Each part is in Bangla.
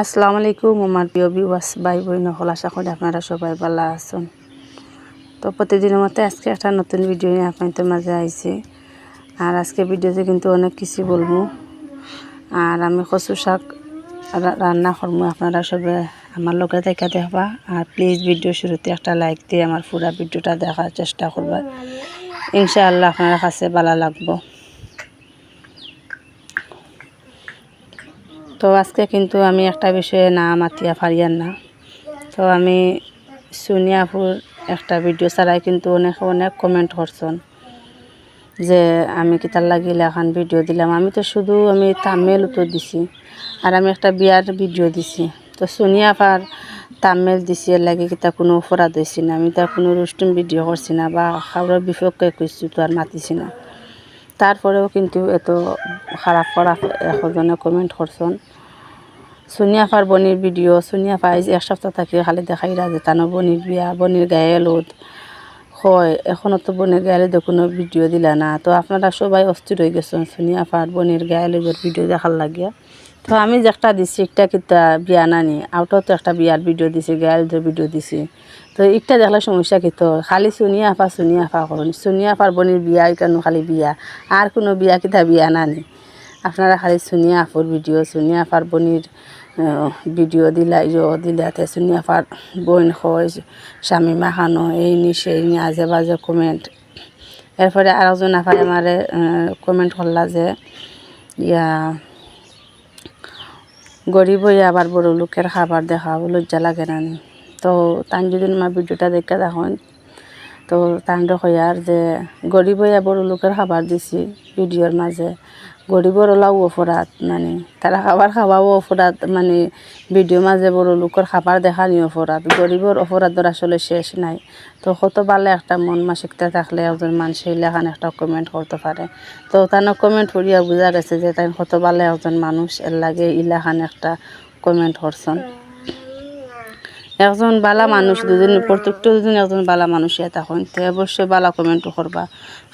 আসসালামু আলাইকুম, আমার প্রিয় বিওয়াস ভাই বোন হল আশা করি আপনারা সবাই ভালো আছেন। তো প্রতিদিনের মতো আজকে একটা নতুন ভিডিও নিয়ে আপনাদের মাঝে আইছি। আর আজকে ভিডিওতে কিন্তু অনেক কিছু বলব। আর আমি কচু শাক রান্না করব, আপনারা সবাই আমার লগে দেখা দেখবা। আর প্লিজ ভিডিও শুরুতে একটা লাইক দিয়ে আমার পুরা ভিডিওটা দেখার চেষ্টা করবা। ইনশাআল্লাহ আপনার কাছে ভালো লাগবো। তো আজকে কিন্তু আমি একটা বিষয়ে না মাতিয়া পারিয়ার না। তো আমি সোনিয়াপুর একটা ভিডিও ছাড়াই কিন্তু অনেক অনেক কমেন্ট করছেন যে আমি কিতার লাগিলে এখন ভিডিও দিলাম। আমি তো শুধু আমি তামিল উত্তর দিছি আর আমি একটা বিয়ার ভিডিও দিছি। তো সোনিয়া পার তামিল দিছি, এর লাগে কিতা কোনো অপরাধ হয়েছি না? আমি তার কোনো রুস্টুম ভিডিও করছি না বা কারোর বিপক্ষে কইছি তো আর মাতিছি না। তারপরেও কিন্তু এত খারাপ খারাপ এজনে কমেন্ট করছেন। সোনিয়া ফার বনির ভিডিও সোনিয়া ফাই এক সপ্তাহ থাকি খালি দেখাই রাজে তানো বনির বিয়া, বনির গায়ে লোদ হয় এখনও তো বনির গায়ে লোদ কোনো ভিডিও দিলা না। তো আপনারা সবাই অস্থির হয়ে গেছেন, সোনিয়া ফার বনির গায়ে লোদের ভিডিও দেখার লাগিয়া। তো আমি যে একটা দিছি, একটা কিতা বিয়া নানি আউটও তো একটা বিয়ার ভিডিও দিছি, গায়ে ভিডিও দিছি। তো একটা দেখলে সমস্যা কি তো খালি সোনিয়া আফা সোনিয়া আফা করুন সোনিয়া আফার বনির বিয়া কেন খালি বিয়া। আর কোনো বিয়া কিতা বিয়া নানি। আপনারা খালি সোনিয়া আফার ভিডিও সোনিয়া আফার বনির ভিডিও দিলা ইয়ে দিলাতে সোনিয়া আফার বোন হয় স্বামী মাখানো এই নি, সেই নি, আজে বাজে কমেন্ট এরপরে আরেকজন আফাই আমারে কমেন্ট করলা যে, ইয়া গরিব আবার বড় লোকের খাবার দেখা লজ্জা লাগে না তো তান যদি আমার ভিডিওটা দেখে দেখুন, তো তান্ড হইয়ার যে গরিব হইয়া বড় লোকের খাবার দিছি ভিডিওর মাঝে গরিবর ওলাও অপরাধ মানে তারা খাবার খাওয়াও অপরাধ মানে ভিডিও মাঝে বড় লোকের খাবার দেখানি অপরাধ গরিবর অপরাধের আসলে শেষ নাই। তো কত ভালো একটা মন মাসিকতা থাকলে একজন মানুষ এলাকান একটা কমেন্ট করতে পারে তো তানো কমেন্ট করিয়া বোঝা গেছে যে তাই কত ভালো একজন মানুষ এর লাগে ইলাখান একটা কমেন্ট করছেন একজন বালা মানুষ দুজন, প্রত্যেকটা দুজন একজন বালা মানুষ ইয়া তখন। তো অবশ্যই বালা কমেন্টও করবা।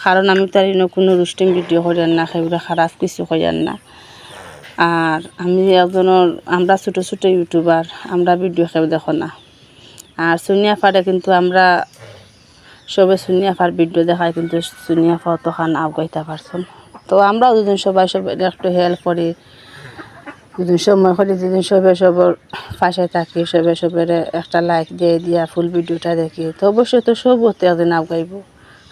কারণ আমি তার কোনো রুস্টিং ভিডিও করিয়ান না সেগুলো খারাপ কিছু করিয়ান না। আর আমি একজনের, আমরা ছোটো ছোটো ইউটিউবার আমরা ভিডিও কেউ দেখো না। আর সোনিয়া ফারে কিন্তু আমরা সবে সোনিয়া ফার ভিডিও দেখায় কিন্তু সোনিয়া ফা তো খান আগাইতে পারছেন। তো আমরাও দুজন সবাই সবাই একটু হেল্প করি। দুদিন সময় করি দুদিন সবে সবর পাশে থাকি, সবে সবের একটা লাইক দিয়ে দিয়া ফুল ভিডিওটা দেখি, তো অবশ্যই তো সব হতে একদিন আগাইব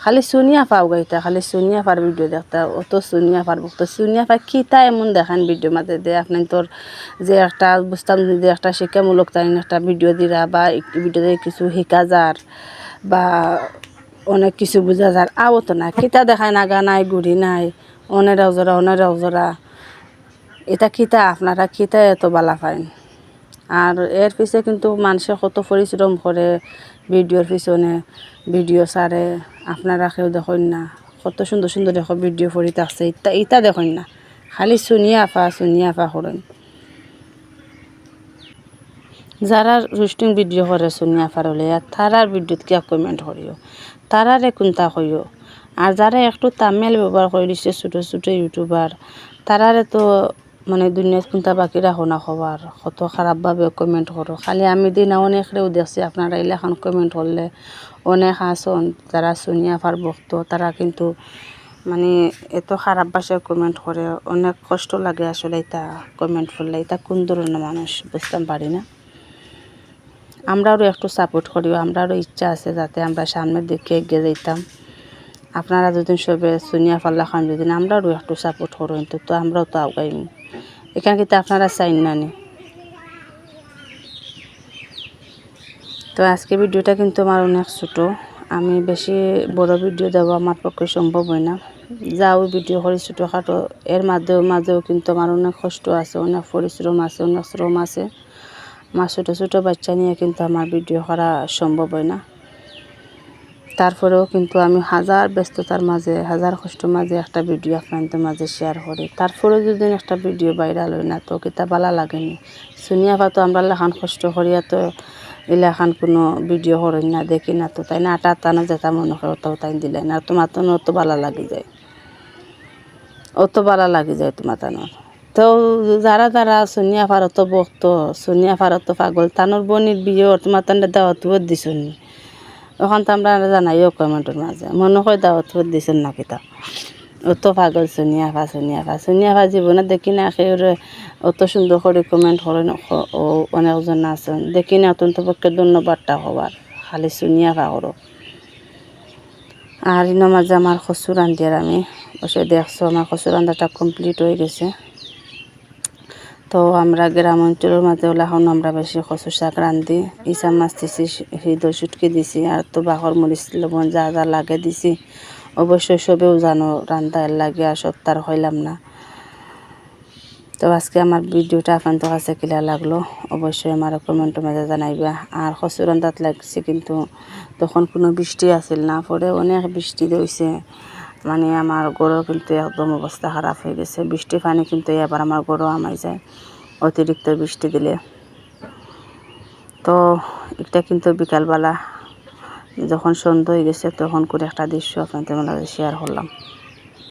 খালি সোনিয়া পাও আগাইতা খালি সোনিয়া পার ভিডিও দেখতা, অত সোনিয়া পার তো সোনিয়া পা কিতা এমন দেখান ভিডিও মাঝে দে আপনি তোর যে একটা বুঝতাম যে একটা শিক্ষামূলক তাই একটা ভিডিও দিরা, বা ভিডিও দিয়ে কিছু শিকা যার, বা অনেক কিছু বোঝা যার, আও তো না কিতা দেখায় নাগা নাই গুড়ি নাই অনেরাও জোরা অনেরাও জোরা এটা কিতা আপনারা কিতা এত বালা পাইন। আর এর পিছে কিন্তু মানুষে কত পরিশ্রম করে ভিডিওর পিছনে, ভিডিও সারে আপনারা কেউ দেখেন না। কত সুন্দর সুন্দর দেখো ভিডিও ফরি থাকছে ইতা ইতা দেখেন না। খালি শুনিয়া আফা শুনিয়া আফা করেন। যারা রুস্টিং ভিডিও করে শুনিয়া পারলে আর তারার ভিডিওত কিয়া কমেন্ট করিও? তারারে কোনটা কইও? আর যারা একটু তামিল ব্যবহার করে দিচ্ছে ছোটো ছোটো ইউটিউবার তারারে তো মানে দুনিয়াত কোনটা বাকি রাখো না খবর কত খারাপভাবে কমেন্ট করো খালি আমি দিনা অনেক রেও দেখছি আপনারা এলাকান কমেন্ট করলে অনেক আসন যারা শুনিয়া পার বক্ত তারা কিন্তু মানে এত খারাপ ভাষায় কমেন্ট করে অনেক কষ্ট লাগে আসলে এটা কমেন্ট করলে এটা কোন ধরনের মানুষ বুঝতে পারি না? আমরাও একটু সাপোর্ট করিও আমরারও ইচ্ছা আছে যাতে আমরা সামনের দিকে এগিয়ে যেতাম আপনারা যদি সবে সুনিয়া পাল্লা খান যদি আমরাও একটু সাপোর্ট করো কিন্তু তো আমরাও তো আগাইম। এখানে কিন্তু আপনারা চাইন না নি তো আজকে ভিডিওটা কিন্তু আমার অনেক ছোটো। আমি বেশি বড় ভিডিও দেওয়া আমার পক্ষে সম্ভব হয় না। যাও ভিডিও করি ছোটোখাটো, এর মাঝেও মাঝেও কিন্তু আমার অনেক কষ্ট আছে, অনেক পরিশ্রম আছে, অনেক শ্রম আছে। আমার ছোটো ছোটো বাচ্চা নিয়ে কিন্তু আমার ভিডিও করা সম্ভব হয় না। তারপরেও কিন্তু আমি হাজার ব্যস্ততার মাঝে, হাজার কষ্ট মাঝে একটা ভিডিও আপনাদের মাঝে শেয়ার করি। তারপরেও যদি একটা ভিডিও ভাইরাল হয় না, তো কিতা ভালো লাগেনি শুনিয়া পা তো আমরা লেখান কষ্ট করিয়া তো এলাকান কোনো ভিডিও করেন না, দেখি না তো। তাই না? আটা টানো যেটা মনে করে ওটাও তাই দিলে না। তোমার তো অত ভালো লাগি যায়। অত ভালো লাগি যায় তোমার তানোর তো যারা যারা সোনিয়া ফারত বক্ত সোনিয়া ফারত পাগল। তানোর বনির বিয়ে তোমার তান্ডে দাওয়াত দিছুন। ওখান তো আমরা জানাইও কমেন্টের মাঝে। মনে হয় দাওয়াত দিছেন নাকি তা? অত পাগল সোনিয়া ফা সোনিয়া ফা সোনিয়া ফা জীবনে দেখি না একেবারে অত সুন্দর করে কমেন্ট করেন, ও- অনেকজন আছেন। দেখি না অত্যন্ত পক্ষে ধন্যবাদটা হবার, খালি সোনিয়া ফা করো। আর ইনো মাঝে আমার কচুর রান্ধিয়ার আমি, বসে দেখছ, আমার কচুর রান্ধাটা কমপ্লিট হয়ে গেছে। তো আমরা গ্রাম অঞ্চলের মাঝে ওলা এখন আমরা বেশি কচু শাক রান্ধি। ইসা মাছ দিছি, হৃদয় সুটকি দিছি, আর তো বাঘর মরিচ লবণ যা যা লাগে দিছি। অবশ্যই সবেও জানো রান্ধা এর লাগে আর সব তার হইলাম না। তো আজকে আমার ভিডিওটা আপনাদের কাছে কিলা লাগল। অবশ্যই আমার কমেন্টের মাঝে জানাইবা। আর কচু রান্ধাত লাগছে কিন্তু তখন কোনো বৃষ্টি আছিল না পরে অনেক বৃষ্টি হয়েছে মানে আমার গরু কিন্তু একদম অবস্থা খারাপ হয়ে গেছে। বৃষ্টি পানি কিন্তু এবার আমার গরু আমাই যায় অতিরিক্ত বৃষ্টি দিলে। তো এটা কিন্তু বিকালবেলা যখন সন্ধ্যা হয়ে গেছে তখন করে একটা দৃশ্য আপনাদের শেয়ার করলাম।